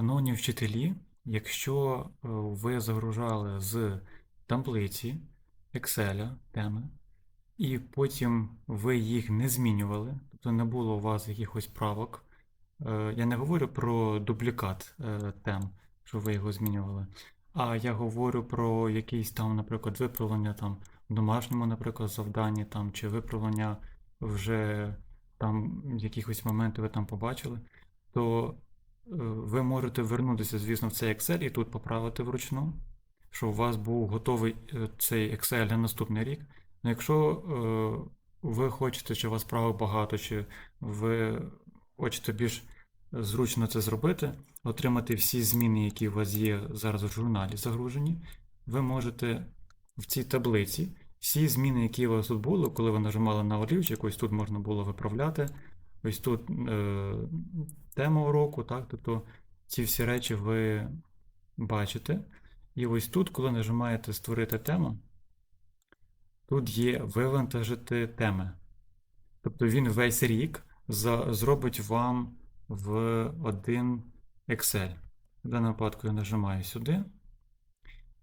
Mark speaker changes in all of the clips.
Speaker 1: Шановні вчителі, якщо е, ви загружали з таблиці Excel теми, і потім ви їх не змінювали, тобто не було у вас якихось правок, е, я не говорю про дублікат е, тем, що ви його змінювали, а я говорю про якісь там, наприклад, виправлення там в домашньому, наприклад, завданні там, чи виправлення вже там якихось моментів ви там побачили, то ви можете вернутися, звісно, в цей Excel і тут поправити вручну, щоб у вас був готовий е, цей Excel на наступний рік. Ну, якщо е, ви хочете, чи у вас правок багато, чи ви хочете більш зручно це зробити, отримати всі зміни, які у вас є зараз в журналі загружені, ви можете в цій таблиці всі зміни, які у вас тут були, коли ви нажимали на олівчик, ось тут можна було виправляти. Ось тут е, тема уроку, так? Тобто ці всі речі ви бачите. І ось тут, коли нажимаєте Створити тему, тут є вивантажити теми. Тобто він весь рік за, зробить вам в один Excel. В даному випадку я нажимаю сюди,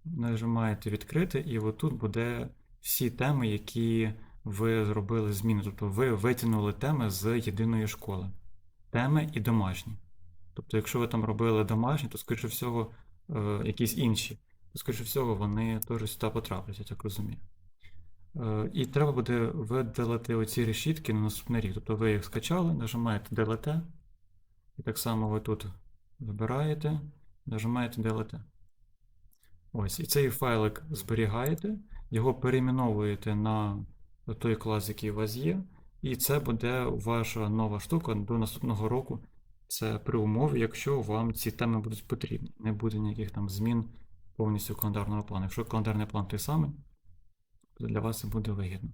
Speaker 1: нажимаєте відкрити, і отут буде всі теми, які ви зробили зміни. Тобто ви витягнули теми з єдиної школи. Теми і домашні. Тобто, якщо ви там робили домашні, то, скоріше всього, е, якісь інші, то, скоріше всього, вони теж сюди потраплять, я так розумію. Е, І треба буде видалити оці решітки на наступний рік. Тобто ви їх скачали, нажимаєте Delete. І так само ви тут вибираєте, нажимаєте Delete. Ось, і цей файлик зберігаєте, його перейменовуєте на той клас, який у вас є, і це буде ваша нова штука до наступного року. Це при умові, якщо вам ці теми будуть потрібні. Не буде ніяких там змін повністю календарного плану. Якщо календарний план той самий, то для вас це буде вигідно.